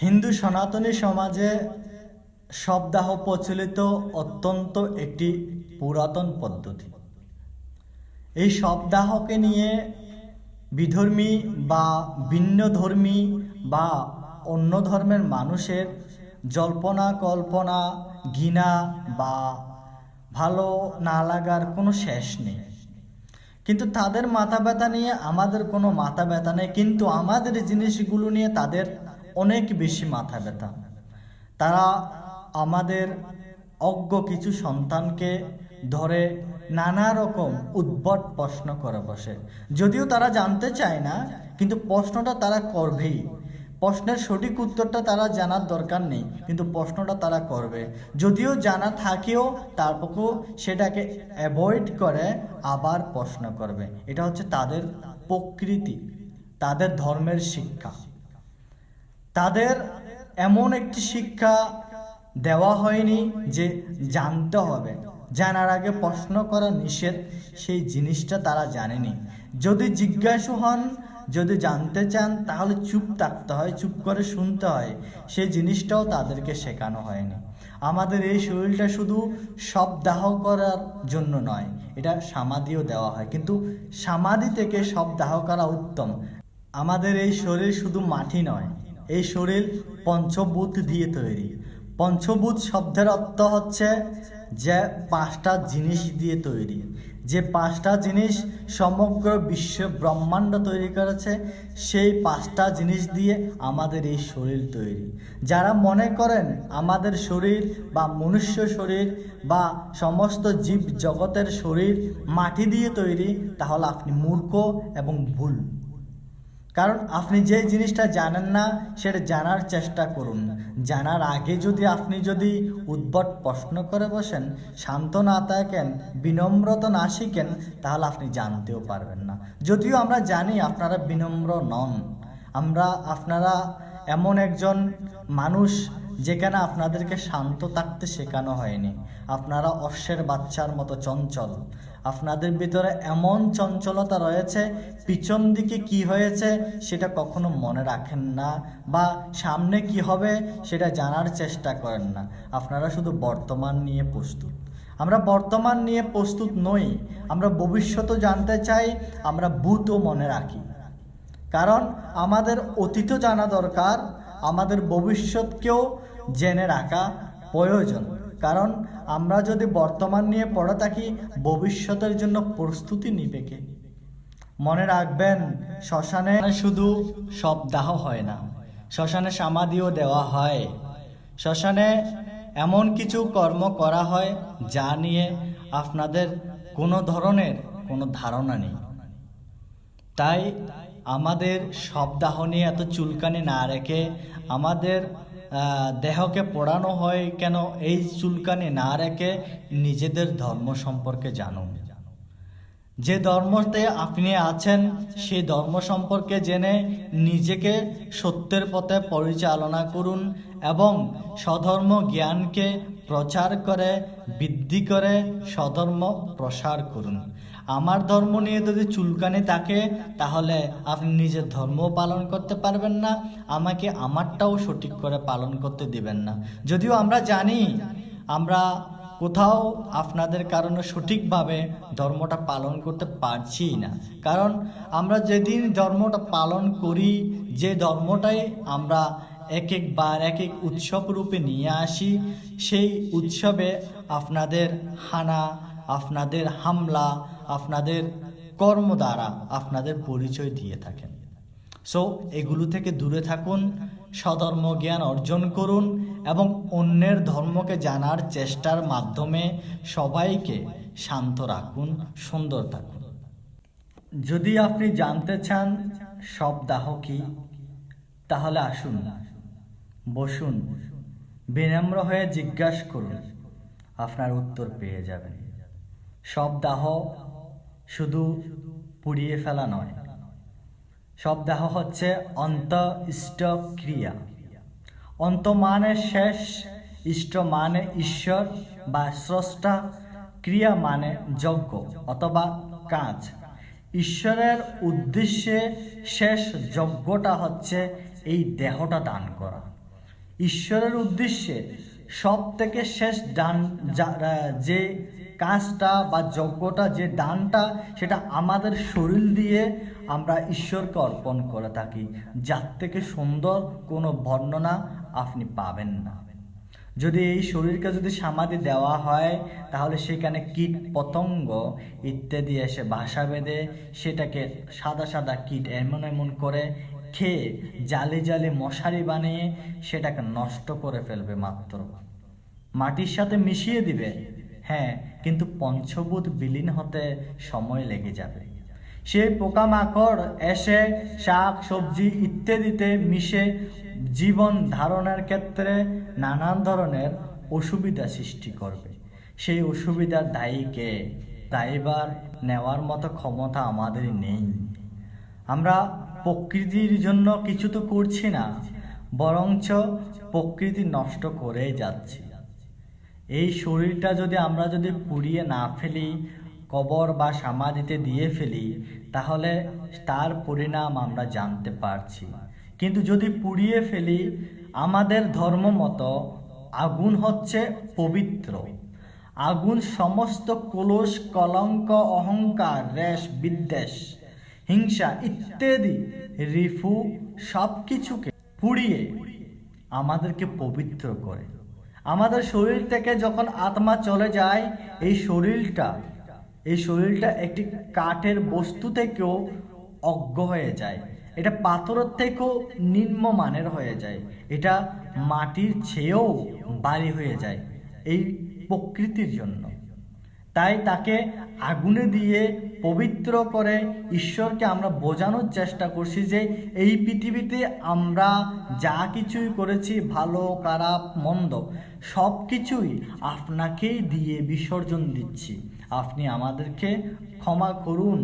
হিন্দু সনাতনী সমাজে শবদাহ প্রচলিত অত্যন্ত একটি পুরাতন পদ্ধতি। এই শবদাহকে নিয়ে বিধর্মী বা ভিন্ন ধর্মী বা অন্য ধর্মের মানুষের জল্পনা, কল্পনা, ঘৃণা বা ভালো না লাগার কোনো শেষ নেই। কিন্তু তাদের মাথা ব্যথা নিয়ে আমাদের কোনো মাথা ব্যথা নেই। কিন্তু আমাদের জিনিসগুলো নিয়ে তাদের অনেক বেশি মাথা ব্যথা। তারা আমাদের অজ্ঞ কিছু সন্তানকে ধরে নানা রকম উদ্ভট প্রশ্ন করে বসে। যদিও তারা জানতে চায় না, কিন্তু প্রশ্নটা তারা করবেই। প্রশ্নের সঠিক উত্তরটা তারা জানার দরকার নেই, কিন্তু প্রশ্নটা তারা করবে। যদিও জানা থাকেও, তারপরেও সেটাকে অ্যাভয়েড করে আবার প্রশ্ন করবে। এটা হচ্ছে তাদের প্রকৃতি, তাদের ধর্মের শিক্ষা। তাদের এমন একটি শিক্ষা দেওয়া হয়নি যে জানতে হবে। জানার আগে প্রশ্ন করা নিষেধ, সেই জিনিসটা তারা জানেনি। যদি জিজ্ঞাসু হন, যদি জানতে চান, তাহলে চুপ থাকতে হয়, চুপ করে শুনতে হয়। সেই জিনিসটাও তাদেরকে শেখানো হয়নি। আমাদের এই শরীরটা শুধু সব দাহ করার জন্য নয়, এটা সমাধিও দেওয়া হয়। কিন্তু সমাধি থেকে সব দাহ করা উত্তম। আমাদের এই শরীর শুধু মাটি নয় এই শরীর পঞ্চভূত দিয়ে তৈরি। পঞ্চভূত শব্দের অর্থ হচ্ছে যে পাঁচটা জিনিস দিয়ে তৈরি। যে পাঁচটা জিনিস সমগ্র বিশ্ব ব্রহ্মাণ্ড তৈরি করেছে, সেই পাঁচটা জিনিস দিয়ে আমাদের এই শরীর তৈরি। যারা মনে করেন আমাদের শরীর বা মনুষ্য শরীর বা সমস্ত জীব জগতের শরীর মাটি দিয়ে তৈরি, তাহলে আপনি মূর্খ এবং ভুল। কারণ আপনি যে জিনিসটা জানেন না, সেটা জানার চেষ্টা করুন। জানার আগে যদি আপনি যদি উদ্ভট প্রশ্ন করে বসেন শান্ত না থাকেন বিনম্রতা না শিখেন, তাহলে আপনি জানতেও পারবেন না। যদিও আমরা জানি আপনারা বিনম্র নন। আমরা, আপনারা এমন একজন মানুষ যেখানে আপনাদেরকে শান্ত থাকতে শেখানো হয়নি। আপনারা অশ্বের বাচ্চার মতো চঞ্চল। আপনাদের ভিতরে এমন চঞ্চলতা রয়েছে, পিছন দিকে কি হয়েছে সেটা কখনো মনে রাখেন না বা সামনে কি হবে সেটা জানার চেষ্টা করেন না। আপনারা শুধু বর্তমান নিয়ে প্রস্তুত। আমরা বর্তমান নিয়ে প্রস্তুত নই, আমরা ভবিষ্যতও জানতে চাই, আমরা ভূতও মনে রাখি। কারণ আমাদের অতীতও জানা দরকার, আমাদের ভবিষ্যৎকেও জেনে রাখা প্রয়োজন। কারণ আমরা যদি বর্তমান নিয়ে পড়ে থাকি, ভবিষ্যতের জন্য প্রস্তুতি নিবে কে? মনে রাখবেন, শ্মশানে শুধু সব দাহ হয় না। শ্মশানে সমাধিও দেওয়া হয়। শ্মশানে এমন কিছু কর্ম করা হয়, যা নিয়ে আপনাদের কোনো ধরনের কোনো ধারণা নেই। তাই আমাদের সব দাহ নিয়ে এত চুলকানি না রেখে আমাদের দেহকে পড়ানো হয় কেন? এই চুলকানি না রেখে নিজেদের ধর্ম সম্পর্কে জানুন যে ধর্মতে আপনি আছেন সেই ধর্ম সম্পর্কে জেনে নিজেকে সত্যের পথে পরিচালনা করুন এবং স্বধর্ম জ্ঞানকে প্রচার করে, বৃদ্ধি করে স্বধর্ম প্রসার করুন। আমার ধর্ম নিয়ে যদি চুলকানি থাকে, তাহলে আপনি নিজের ধর্ম পালন করতে পারবেন না, আমাকে আমারটাও সঠিক করে পালন করতে দিবেন না। যদিও আমরা জানি, আমরা কোথাও আপনাদের কারণে সঠিকভাবে ধর্মটা পালন করতে পারছি না। কারণ আমরা যেদিন ধর্মটা পালন করি, যে ধর্মটাই আমরা এক একবার এক এক উৎসব রূপে নিয়ে আসি, সেই উৎসবে আপনাদের হানা, আপনাদের হামলা আপনাদের কর্ম দ্বারা আপনাদের পরিচয় দিয়ে থাকেন। সো এগুলো থেকে দূরে থাকুন স্বধর্ম জ্ঞান অর্জন করুন এবং অন্যের ধর্মকে জানার চেষ্টার মাধ্যমে সবাইকে শান্ত রাখুন, সুন্দর থাকুন। যদি আপনি জানতে চান সব দাহ কি, তাহলে আসুন, বসুন, বিনম্র হয়ে জিজ্ঞাসা করুন, আপনার উত্তর পেয়ে যাবেন। সব দাহ শুধু পুড়িয়ে ফেলা নয়। সব দেহ হচ্ছে অন্ত ক্রিয়া অন্ত মানে শেষ, ইষ্ট মানে ঈশ্বর বা স্রষ্টা, ক্রিয়া মানে যজ্ঞ অথবা কাজ। ঈশ্বরের উদ্দেশ্যে শেষ যজ্ঞটা হচ্ছে এই দেহটা দান করা। ঈশ্বরের উদ্দেশ্যে সব থেকে শেষ দান যে কাজটা বা যজ্ঞটা, যে দানটা, সেটা আমাদের শরীর দিয়ে আমরা ঈশ্বরকে অর্পণ করে থাকি। যার থেকে সুন্দর কোনো বর্ণনা আপনি পাবেন না। যদি এই শরীরকে যদি সমাধি দেওয়া হয়, তাহলে সেখানে কীট পতঙ্গ ইত্যাদি এসে বাসা বেঁধে সেটাকে সাদা সাদা কীট এমন এমন করে খেয়ে জালে জালে মশারি বানিয়ে সেটাকে নষ্ট করে ফেলবে মাত্র। মাটির সাথে মিশিয়ে দিবে। হ্যাঁ কিন্তু পঞ্চভূত বিলীন হতে সময় লেগে যাবে। সেই পোকামাকড় এসে, শাক, সবজি ইত্যাদিতে মিশে জীবন ধারণের ক্ষেত্রে নানান ধরনের অসুবিধা সৃষ্টি করবে। সেই অসুবিধার দায়ীকে দায়ীবার নেওয়ার মতো ক্ষমতা আমাদের নেই। আমরা প্রকৃতির জন্য কিছু তো করছি না, বরঞ্চ প্রকৃতি নষ্ট করেই যাচ্ছি। এই শরীরটা যদি আমরা যদি পুড়িয়ে না ফেলি, কবর বা সমাধিতে দিয়ে ফেলি, তাহলে তার পরিণাম আমরা জানতে পারছি। কিন্তু যদি পুড়িয়ে ফেলি, আমাদের ধর্ম মতো আগুন হচ্ছে পবিত্র। আগুন সমস্ত কলস, কলঙ্ক, অহংকার, রেশ, বিদ্বেষ, হিংসা ইত্যাদি, রিফু সব কিছুকে পুড়িয়ে আমাদেরকে পবিত্র করে। আমাদের শরীর থেকে যখন আত্মা চলে যায়, এই শরীরটা এই শরীরটা একটি কাঠের বস্তু থেকেও অজ্ঞ হয়ে যায়। এটা পাথরের থেকেও নিম্নমানের হয়ে যায়। এটা মাটির চেয়েও বাড়ি হয়ে যায় এই প্রকৃতির জন্য। তাই তাকে আগুনে দিয়ে পবিত্র করে ঈশ্বরকে আমরা বোঝানোর চেষ্টা করছি যে এই পৃথিবীতে আমরা যা কিছুই করেছি, ভালো, খারাপ, মন্দ, সব কিছুই আপনাকেই দিয়ে বিসর্জন দিচ্ছি। আপনি আমাদেরকে ক্ষমা করুন।